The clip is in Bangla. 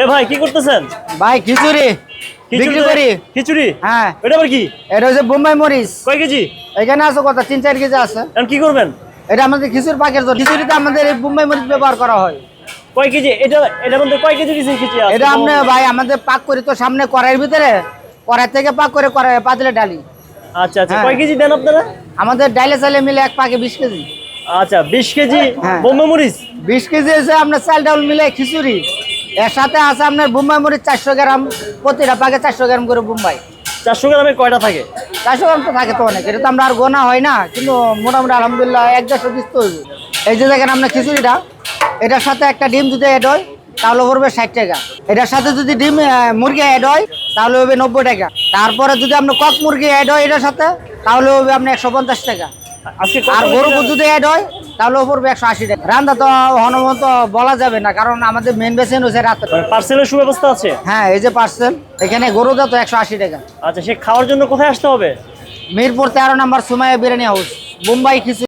এ ভাই কি করতেছেন? ভাই খিচুড়ি। বিক্রি করি। খিচুড়ি? হ্যাঁ। এটা আবার কি? এটা হচ্ছে বোম্বাই মরিচ। কয় কেজি? এখানে আছে কত? তিন চার কেজি আছে। এখন কি করবেন? এটা আমাদের খিচুড়ি পাকের জন্য। খিচুড়িতে আমাদের এই বোম্বাই মরিচ ব্যবহার করা হয়। কয় কেজি? এটা এটার মধ্যে কয় কেজি দিয়েছেন খিচুড়ি এটা ভাই আমাদের পাক করি তো সামনে কড়াইয়ের ভিতরে। কড়াই থেকে পাক করে কড়াই পাতলে ডালি। আচ্ছা আচ্ছা। হ্যাঁ। কয় কেজি দেন আপনারা? আমাদের ডাইলে চাইলে মিলে এক পাকে বিশ কেজি। আচ্ছা বিশ কেজি বোম্বাই মরিচ? বিশ কেজি এসে আপনার চাল ডাউল মিলে খিচুড়ি। এর সাথে আছে আপনার বোম্বাই মরিচ চারশো গ্রাম প্রতিটা পাকে চারশো গ্রাম করে বোম্বাই। চারশো গ্রামে কয়টা থাকে? চারশো গ্রাম তো থাকে তো অনেক এটা তো আমরা আর গোনা হয় না কিন্তু মোটামুটি আলহামদুলিল্লাহ এক দেড়শো পিস তো এই যে দেখেন আপনার খিচুড়িটা এটার সাথে একটা ডিম যদি অ্যাড হয় তাহলে পড়বে ষাট টাকা। এটার সাথে যদি ডিম মুরগি অ্যাড হয় তাহলে হবে নব্বই টাকা। তারপরে যদি আপনার কক মুরগি অ্যাড হয় এটার সাথে তাহলে হবে আপনার একশো পঞ্চাশ টাকা। আর গরু যদি অ্যাড হয় তাহলে পড়বে একশো আশি টাকা রান্না তো হনুমন্ত বলা যাবে না কারণ আমাদের মেন বেসেন হচ্ছে রাতে মানে পার্সেলের সুব্যবস্থা আছে? হ্যাঁ এই যে পার্সেল এখানে গরু দা তো একশো আশি টাকা। আচ্ছা সে খাওয়ার জন্য কোথায় আসতে হবে? মিরপুর তেরো নম্বর সুমাইয়া বিরিয়ানি হাউস মুম্বাই খিচুড়ি